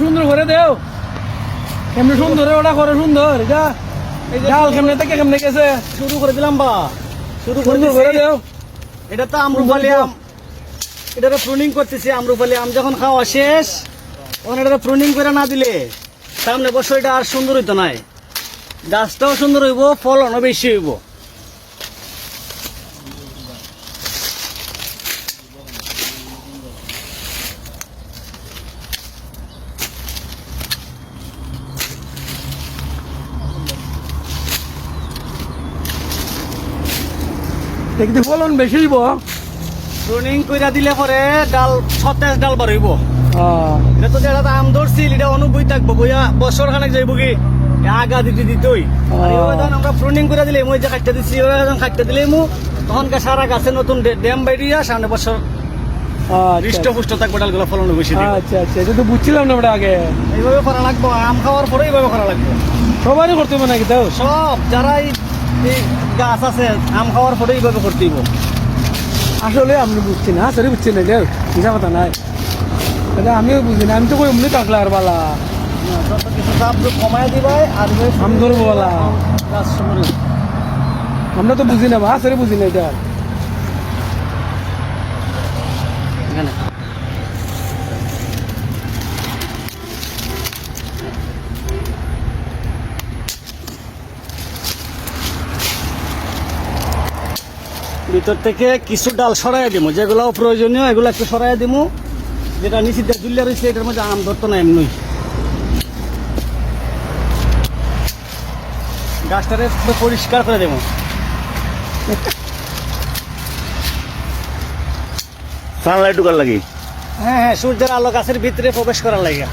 সুন্দর করে দেও। কেমনে সুন্দর ওটা করে সুন্দর। এটা ডাল কেমনে থেকে কেমনে গেছে? শুরু করে দিলাম বা। শুরু করে করে দেও। এটা তো আমরুপালি আম। এটা প্রুনিং করতেছি আমরুপালি আম। যখন খাওয়া শেষ তখন এটা প্রুনিং করে না দিলে সামনে বছর এটা আর সুন্দর হইতো নাই। গাছটাও সুন্দর হইব ফলনও বেশি হইব। দেখতে ফলন বেশি হইব। প্রুনিং করে দিলে পরে ডাল সতেজ ডাল বার হইব। এটা তো যেটা আম ধরছিল এটা অনুভূতি থাকব বইয়া বছর খানেক যাইব কি? আগা দিতে দিতই। আমরা প্রুনিং করে দিলে মই যে কাটতে ওইভাবে যখন কাটতে দিলে মু তখন সারা গাছে নতুন ড্যাম বাইরিয়া সামনে বছর আচ্ছা, হৃষ্ট পুষ্ট থাকবে ডালগুলো ফলন বেশি আচ্ছা আচ্ছা এটা তো বুঝছিলাম না ওটা আগে। এইভাবে করা লাগবো আম খাওয়ার পরে এইভাবে করা লাগবে। সবারই করতে হবে নাকি তাও? সব যারা এই এই গাছ আছে আম খাওয়ার পরে এইভাবে করতে আসলে আমি বুঝছি না আসলে বুঝছি না দেখ বুঝা কথা নাই। এটা আমিও বুঝি না আমি তো কই এমনি থাকলে আর বালা। কিছু চাপ কমায় দিবাই আর আম ধরবো বলা। আমরা তো বুঝি না বা আসলে বুঝি না এটা। ভিতর থেকে কিছু ডাল সরাই দিব যেগুলো প্রয়োজনীয় এগুলো একটু সরাই দিব যেটা নিচে দিয়ে ঝুলিয়ে রয়েছে এটার মধ্যে আম ধরতো না এমনি। গাছটারে পুরো পরিষ্কার করে দেবো সানলাইট ঢুকার লাগি? হ্যাঁ হ্যাঁ সূর্যের আলো গাছের ভিতরে প্রবেশ করার লাগে।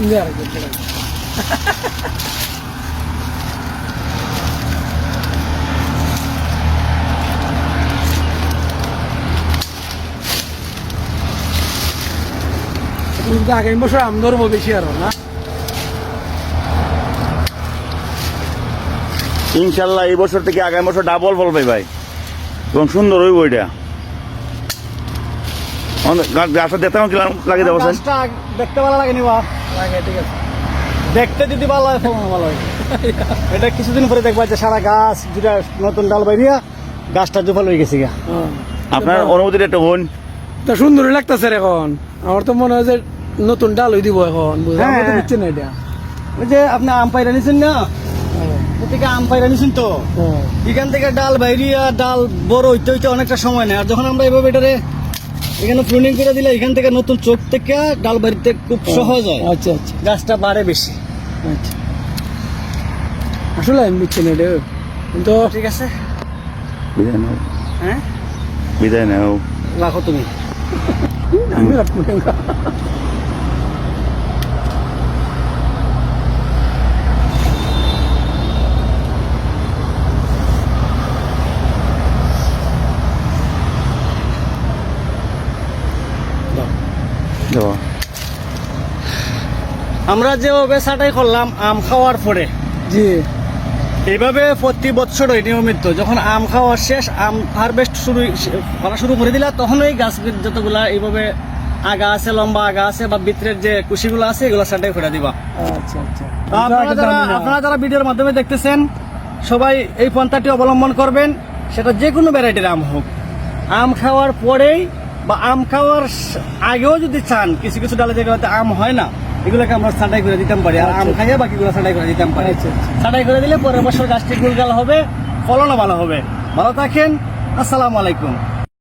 তুমি আর কি করতে কিন্তু আগামী বছর আম ধরবো বেশি আরও না? ইনশাল্লাহ এই বছর থেকে আগামী বছর ডাবল ফল পাই ভাই। এবং সুন্দর হইব এটা। গাছটা দেখতে লাগে দেখতে ভালো লাগে নি বা লাগে ঠিক আছে। দেখতে যদি ভালো হয় ফলন ভালো হয়। এটা কিছুদিন পরে দেখবা যে সারা গাছ যেটা নতুন ডাল বাইরিয়া গাছটা জুফাল হয়ে গেছে গা হ্যাঁ। আপনার অনুভূতিটা একটু হন তা সুন্দরই লাগতেছে এখন। আমার তো মনে হয় যে নতুন ডাল হয়ে দিব এখন বুঝলাম হ্যাঁ। না এটা। ওই যে আপনি আম পাইরা নিছেন না? হ্যাঁ, থেকে আম পাইরা নিছেন তো? হ্যাঁ। এখান থেকে ডাল বাইরিয়া ডাল বড় হইতে হইতে অনেকটা সময় নেয়। আর যখন আমরা এভাবে এটারে এখানে প্রুনিং করে দিলে এখান থেকে নতুন চোখ থেকে ডাল বাড়িতে খুব সহজ হয়। আচ্ছা আচ্ছা। গাছটা বাড়ে বেশি। আচ্ছা। আসলে আমি বুঝছি না এটা কিন্তু ঠিক আছে। বিদায় নাও। হ্যাঁ? বিদায় নাও। রাখো তুমি। আমি আমরা যে ছাটাই করলাম আম খাওয়ার পরে। জি। এইভাবে প্রতি বছরই নিয়মিত যখন আম খাওয়া শেষ আম হারভেস্ট শুরু করা শুরু করে দিলা তখন এই গাছ যতগুলা এইভাবে আগা আছে লম্বা আগা আছে বা ভিতরের যে কুশিগুলো আছে এগুলো ছাটাই করে দিবা। আচ্ছা আচ্ছা। আপনারা যারা আপনারা যারা ভিডিওর মাধ্যমে দেখতেছেন সবাই এই পন্থাটি অবলম্বন করবেন সেটা যে কোনো ভ্যারাইটির আম হোক। আম খাওয়ার পরেই বা আম খাওয়ার আগেও যদি চান কিছু কিছু ডালে যেগুলোতে আম হয় না এগুলোকে আমরা ছাঁটাই করে দিতাম পারি। আর আম খাইয়ে বাকিগুলো ছাঁটাই করে দিতাম পারি। আচ্ছা, আচ্ছা। ছাঁটাই করে দিলে পরের বছর গাছটি গুলগাল হবে ফলনও ভালো হবে। ভালো থাকেন আসসালামু আলাইকুম।